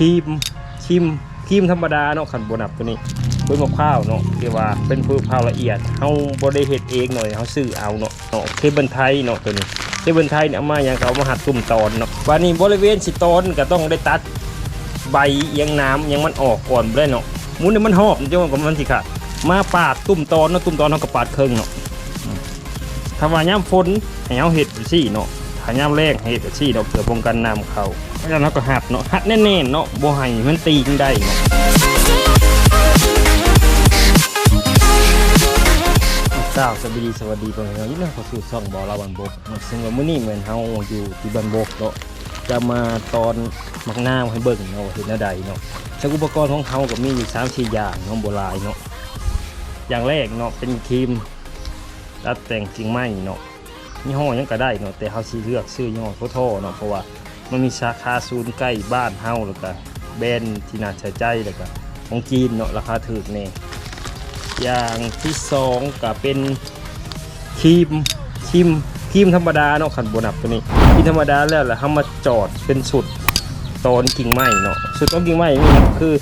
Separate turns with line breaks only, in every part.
ครีมครีมครีมธรรมดาเนาะขันบนับตัวนี้เบิ้มะพร้าวเนาะเรียกว่าเป็นพื่อพร้าวละเอียดเฮาบ่ได้เฮ็ดเองหน่อยเฮาซื้อเอาเนาะเนาะเคเบิลไทยเนาะตัวนี้เคเบิลไทยเนี่ยมาอย่างเขาเอามาหัดตุ่มตอนเนาะวันนี้บริเวณสิตอนก็ต้องได้ตัดใบเอียงน้ำยังมันออกก่อนได้เนาะมุนให้มันหอบจังว่ามันสิค่ะ มาปาดตุ่มตอนเนาะตุ่มตอนเฮาก็ปาดเครึ่องเนาะอืมถ้าว่ายฝนให้เฮาเฮ็ดจังซี่เนาะ ถ้ายามแรกให้แต่ชี้ดอกเพื่อป้องกันน้ำเขาเพราะฉะนั้นเราก็หัดเนาะหัดแน่ๆเนาะบ่ให้มันตีกันได้เนาะสวัสดีสวัสดีพ่อแม่พี่น้องเข้าสู่ช่องบอลาวันบกเนาะซึ่งว่ามื้อนี้เหมือนเฮาอยู่ที่บันบกเนาะจะมาตอนมักหน้าให้เบิ่งเนาะเห็นแนวใดเนาะซึ่งอุปกรณ์ของเฮาก็มีอยู่3 4อย่างเนาะโบราณเนาะอย่างแรกเนาะเป็นครีมตัดแต่งกิ่งไม้เนาะ ยี่ห้อยังก็ได้เนาะแต่เฮาสิเลือกซื้อยี่ห้อโทอๆเนาะเพราะว่ามันมีสาขาศูนย์ใกล้บ้านเฮาแล้วก็แบรนด์ที่น่าใช้ใจแล้วก็ของจีนเนาะราคาถูกแน่อย่างที่สองก็เป็นครีมครีมครีมธรรมดาเนาะขันบนับตัวนี้ครีมธรรมดาแล้วแหละเฮามาจอดเป็นสุดตอนกิ่งไม้เนาะสุดตอนกิ่งไม้นี่คือ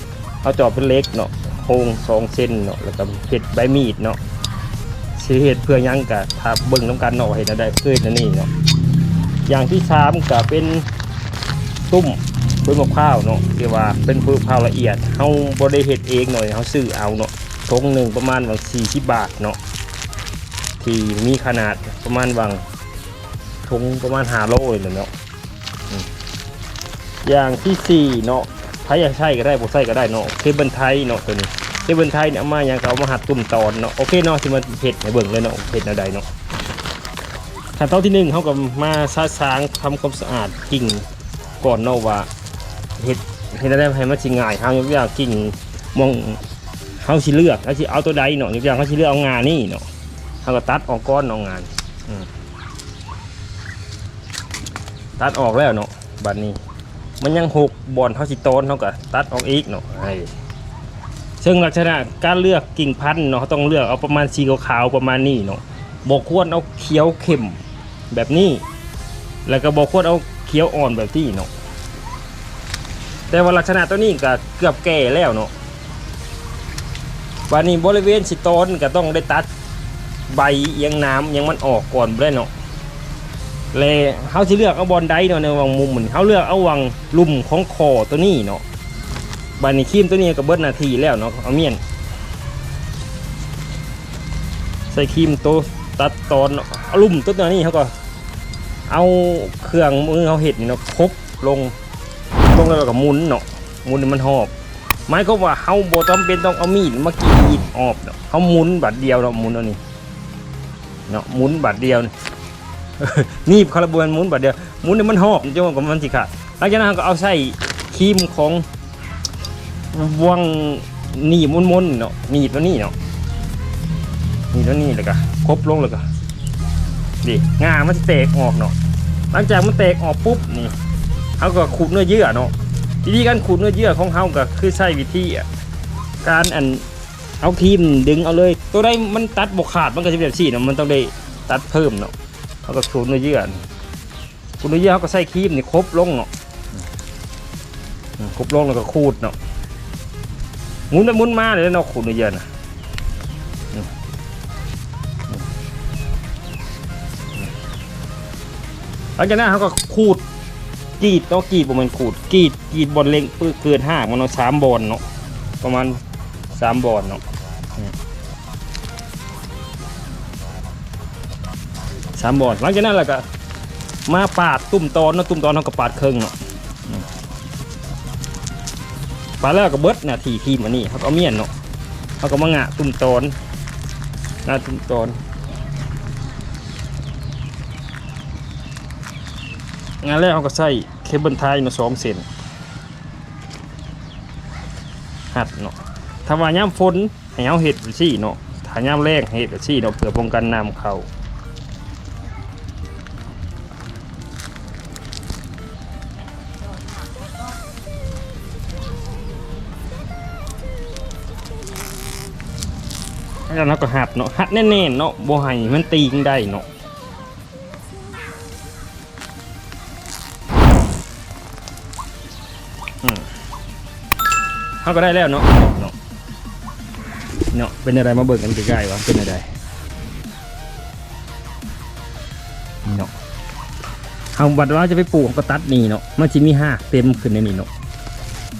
เอาจอดเป็นเล็กเนาะโค้งสองเซนเนาะแล้วก็เห็ดใบมีดเนาะ สิเหตุเพื่อยังกะถ้าเบิ่งน้ำกันเนาะเห็นได้เพื่นนี่เนาะอย่างที่สามก็เป็นตุ้มเบิ้มะพร้าวเนาะเรียกว่าเป็นพื่อพร้าวละเอียดเฮาบ่ได้เฮ็ดเองหน่อยเฮาซื้อเอาเนาะทงหนึ่งประมาณวัง40บาทเนาะที่มีขนาดประมาณวังทงประมาณ5โลเลยเนาะอย่างที่สี่เนาะใครอยากใช้ก็ได้บ่ใช้ก็ได้เนาะเคเบิลไทยเนาะตัวนี้ เบินไทยเนี่ยเอามาอย่างเขามาหัดตุ่มตอนเนาะโอเคเนาะที่มันเผ็ดในเบิ่งเลยเนาะเผ็ดแนวใดเนาะขั้นตอนที่หนึ่งเขาก็มาซาสางทำความสะอาดกิ่งก่อนเนาะว่าเห็ดเห็ดอะไรให้มันสิง่ายเขายกอย่างกิ่งมองเขาสิเลือกเขาสิเอาตัวใดเนาะยกอย่างเขาสิเลือกเอางานนี่เนาะเขาก็ตัดออกก้อนเอางานตัดออกแล้วเนาะบัดนี้ มันยังหกบอนเขาสิโตนเขาก็ตัดออกอีกเนาะไอ้ ซึ่งลักษณะการเลือกกิ่งพันธุ์เนาะต้องเลือกเอาประมาณสีขาวๆประมาณนี้เนาะบอกควรเอาเขียวเข้มแบบนี้ แล้วก็บอกควรเอาเขียวอ่อนแบบที่เนาะแต่ว่าลักษณะตัวนี้ก็เกือบแก่แล้วเนาะวันนี้บริเวณสิต้นก็ต้องได้ตัดใบเอียงน้ำยังมันออกก่อนบ่ได้เนาะเลยเขาจะเลือกเอาบอลไดเนาะในวังมุมเหมือนเขาเลือกเอาวังลุ่มของคอตัวนี้เนาะ บานนี้ครีมตัวนี้ก็เบิดนาทีแล้วเนาะเอาเมียน ใส่ครีมตัวตัดตอนเนาะเอาลุ่มตัวนี้เขาก็ เอาเครื่องมือเขาเห็ดนี่เนาะครบลงลงแล้วก็มุนเนาะมุนมันหอบหมายก็ว่าเขาโบ่จำเป็นต้องเอามีดมากีดออกเนาะเขามุนบัดเดียวเนาะมุนเอานี่เนาะมุนบัดเดียวนี่นี่คาราบวนมุนบัดเดียวมุนมันหอบจังว่าก็มันสิค่ะหลังจากนั้นก็เอาใส่ครีมของ วังหนีบมุนๆเนาะหนีบตัวนี้เนาะหนีบตัวนี้เลยก็ครบลงเลยก็ดิงามันจะแตกออกเนาะหลังจากมันแตกออกปุ๊บนี่เขาก็ขูดเนื้อเยื่อเนาะวิธีการขูดเนื้อเยื่อของเขาก็คือใช้วิธีการอันเอาครีมดึงเอาเลย ตัวได้มันตัดบกขาดมันก็จะแบบสี่เนาะมันต้องได้ตัดเพิ่มเนาะเขาก็ขูดเนื้อเยื่อขูดเนื้อเยื่อเขาก็ใส่ครีมนี่ครบลงเนาะครบลงแล้วก็ขูดเนาะ หมุนไปหมุนมาเลยเนาะขุดเยอะนะหลังจากนั้นเขาก็ขูดกีดเนาะกีดประมาณขูดกีดกีดบอลเล็งปื้อเกินห้ามันเนาะสามบอลเนาะประมาณสามบอลเนาะสามบอลหลังจากนั้นแหละก็มาปาดตุ่มตอนเนาะตุ่มตอนเขาก็ปาดเครึ่องเนาะ ปลาแล้วก็เบิดนาทีทีมอันนี้เขาก็เมียนเนาะเขาก็มางะตุ่มตอนงะตุ่มตอนงานแรกเขาก็ใส่เคเบิลไทยเนาะสองเซนหัดเนาะถ้าว่าย่ำฝนให้เอาเห็ดไปซี่เนาะถ้าย่ำแรงเห็ดไปซี่เนาะเพื่อป้องกันน้ำเขา แล้วเราก็หัดเนาะหัดแน่ๆเนาะบ่ให้มันตีกันได้เนาะเขาก็ได้แล้วเนาะเนาะเนาะเป็นอะไรมาเบิ่งกันใกล้ๆวะเป็นอะไรเนาะเอาบัดว่าจะไปปลูกก็ตัดนี่เนาะมันจะมีห้าเต็มขึ้นในนี่เนาะ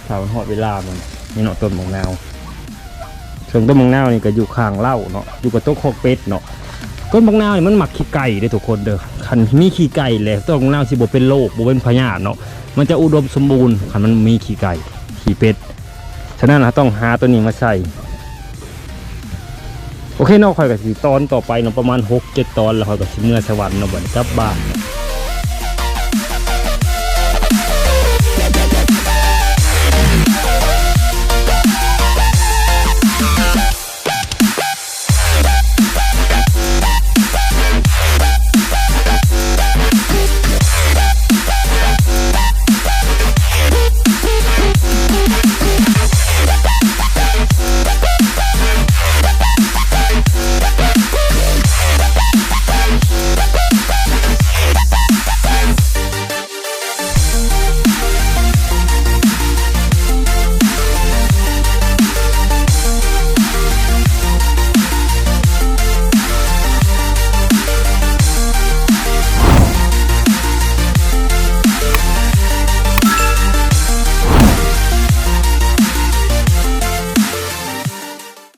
ถ้ามันหอดเวลามันนี่เนาะต้นมะนาว ส่วนต้นมะนาวนี่ก็อยู่ข้างเล่าเนาะอยู่กับต้นโคกเป็ดเนาะต้นมะนาวนี่มันหมักขี้ไก่เด้อทุกคนเด้อคันมีขี้ไก่แล้วต้นมะนาวสิบ่เป็นโรคบ่เป็นพยาธิเนาะมันจะอุดมสมบูรณ์คันมันมีขี้ไก่ขี้เป็ดฉะนั้นเราต้องหาตัวนี้มาใส่โอเคนอกคอยกับสีตอนต่อไปเนาะประมาณ6 7ตอนแล้วคอยกับสิเมื่อสวรรค์เนาะบันี้กลับบ้านนะ